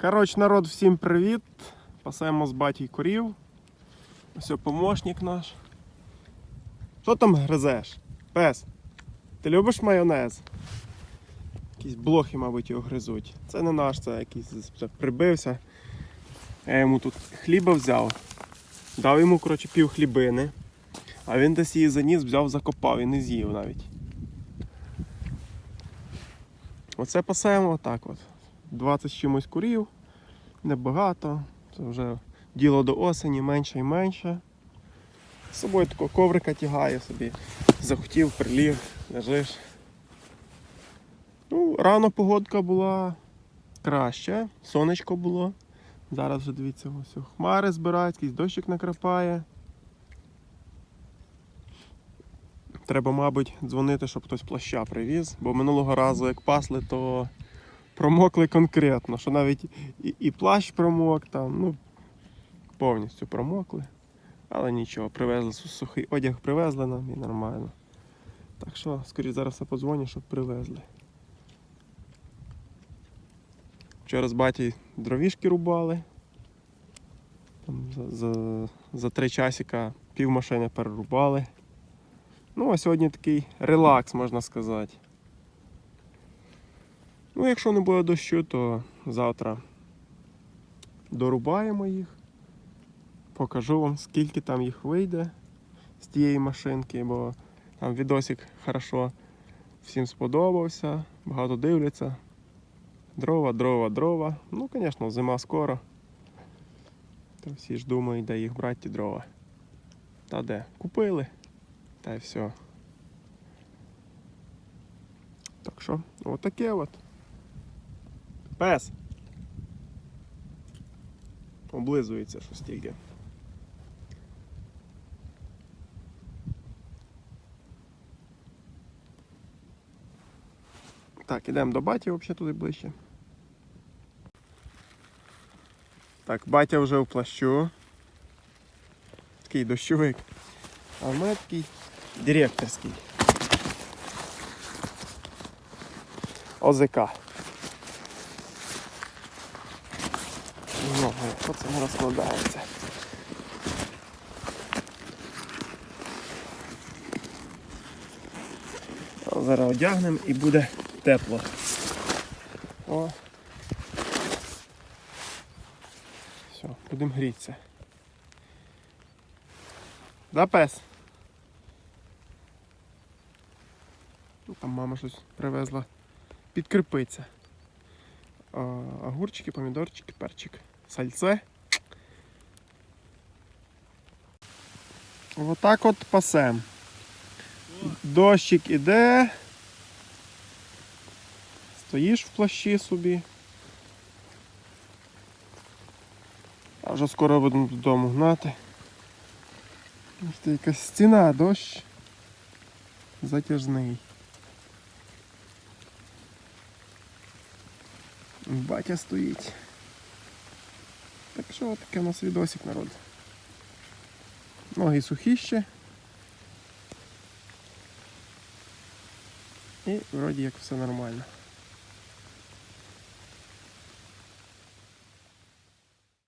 Коротше, народ, всім привіт. Пасемо з батій корів. Ось помощник наш. Що там гризеш? Пес? Ти любиш майонез? Якісь блохи, мабуть, його гризуть. Це не наш, це якийсь прибився. Я йому тут хліба взяв. Дав йому, коротше, пів хлібини. А він десь її заніс, взяв, закопав і не з'їв навіть. Оце пасемо отак от. 20 з чимось курів, небагато. Це вже діло до осені, менше і менше. З собою такого коврика тягаю собі. Захотів, приліг, лежиш. Ну, рано погодка була краще, сонечко було. Зараз вже дивіться, ось хмари збирають, якийсь дощик накрапає. Треба, мабуть, дзвонити, щоб хтось плаща привіз, бо минулого разу, як пасли, то промокли конкретно, що навіть і, і плащ промок там, ну, повністю промокли. Але нічого, привезли сухий одяг, привезли нам і нормально. Так що, скоріше зараз все подзвоню, щоб привезли. Вчора з баті дровішки рубали. Там за, за, за три часика пів машини перерубали. Ну, а сьогодні такий релакс, можна сказати. Ну, якщо не буде дощу, то завтра дорубаємо їх. Покажу вам, скільки там їх вийде з тієї машинки, бо там відосик хорошо всім сподобався, багато дивляться. Дрова, дрова, дрова. Ну, звісно, зима скоро. То всі ж думають, де їх брати ті дрова. Та де? Купили. Та й все. Так що, отаке от. Пес. Облизується щось тільки. Так, ідемо до баті взагалі туди ближче. Так, батя вже в плащу. Такий дощовик. А в мене такий директорський. ОЗК. Не розкладається. Зараз одягнемо і буде тепло. О. Все, будемо грітися. Да, пес? Ну, Там мама щось привезла підкріпиться. Огурчики, помідорчики, перчик, сальце. Отак от пасем. Дощик іде. Стоїш в плащі собі. А вже скоро будемо додому гнати. Це якась стіна, дощ затяжний. Батя стоїть. Так що таке у нас відосик народ. Ноги сухі ще. І вроді як все нормально.